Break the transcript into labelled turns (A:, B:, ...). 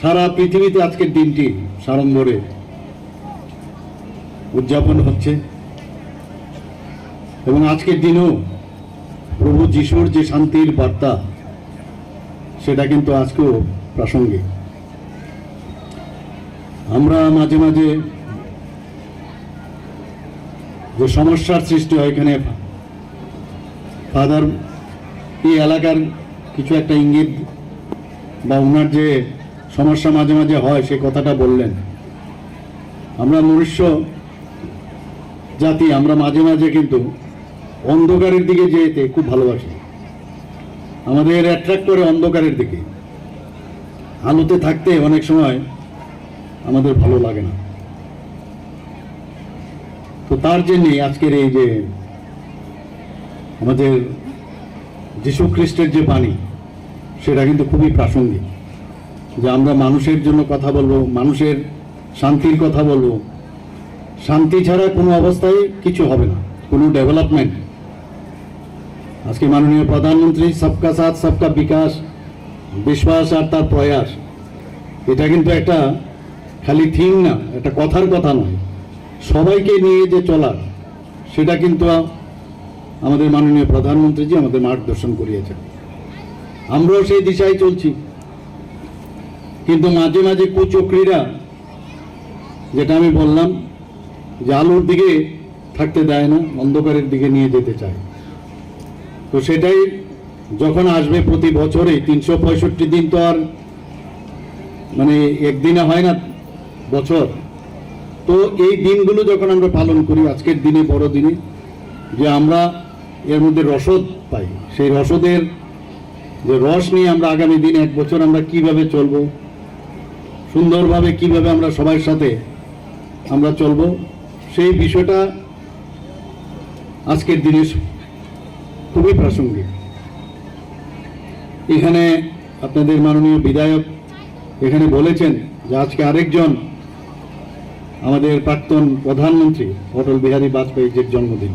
A: সারা পৃথিবীতে আজকের দিনটি সাড়ম্বরে উদযাপন হচ্ছে। এবং আজকের দিনেও প্রভু যিশুর যে শান্তির বার্তা, সেটা কিন্তু আজকেও প্রাসঙ্গিক। আমরা মাঝে মাঝে যে সমস্যার সৃষ্টি হয় এখানে, ফাদার, এই এলাকার কিছু একটা ইঙ্গিত বা ওনার যে সমস্যা মাঝে মাঝে হয়, সে কথাটা বললেন। আমরা মনুষ্য জাতি, আমরা মাঝে মাঝে কিন্তু অন্ধকারের দিকে যেতে খুব ভালোবাসি। আমাদের অ্যাট্রাক্ট করে অন্ধকারের দিকে। আলোতে থাকতে অনেক সময় আমাদের ভালো লাগে না। তো তার জন্যে আজকের এই যে আমাদের যীশু খ্রিস্টের যে বাণী, সেটা কিন্তু খুবই প্রাসঙ্গিক। যে আমরা মানুষের জন্য কথা বলব, মানুষের শান্তির কথা বলব। শান্তি ছাড়া কোনো অবস্থায় কিছু হবে না, কোনো ডেভেলপমেন্ট আজকে মাননীয় প্রধানমন্ত্রী, সবকা সাথ, সবকা বিকাশ, বিশ্বাস আর তার প্রয়াস, এটা কিন্তু একটা খালি থিম না, একটা কথার কথা নয়। সবাইকে নিয়ে যে চলার, সেটা কিন্তু আমাদের মাননীয় প্রধানমন্ত্রীজি আমাদের মার্গদর্শন করিয়েছেন। আমরাও সেই দিশায় চলছি। কিন্তু মাঝে মাঝে কুচক্রীরা, যেটা আমি বললাম, যে আলোর দিকে থাকতে দেয় না, অন্ধকারের দিকে নিয়ে যেতে চায়। তো সেটাই যখন আসবে প্রতি বছরে, তিনশো পঁয়ষট্টি দিন তো আর মানে একদিনে হয় না বছর। তো এই দিনগুলো যখন আমরা পালন করি, আজকের দিনে বড় দিনে যে আমরা এর মধ্যে রসদ পাই। সেই রসদের যে রস নিয়ে আমরা আগামী দিনে এক বছর আমরা কীভাবে চলব সুন্দরভাবে কীভাবে আমরা সবার সাথে আমরা চলব, সেই বিষয়টা আজকের দিনে খুবই প্রাসঙ্গিক। এখানে আপনাদের মাননীয় বিধায়ক এখানে বলেছেন যে আজকে আরেকজন আমাদের প্রাক্তন প্রধানমন্ত্রী, অটল বিহারী বাজপেয়ীজির জন্মদিন।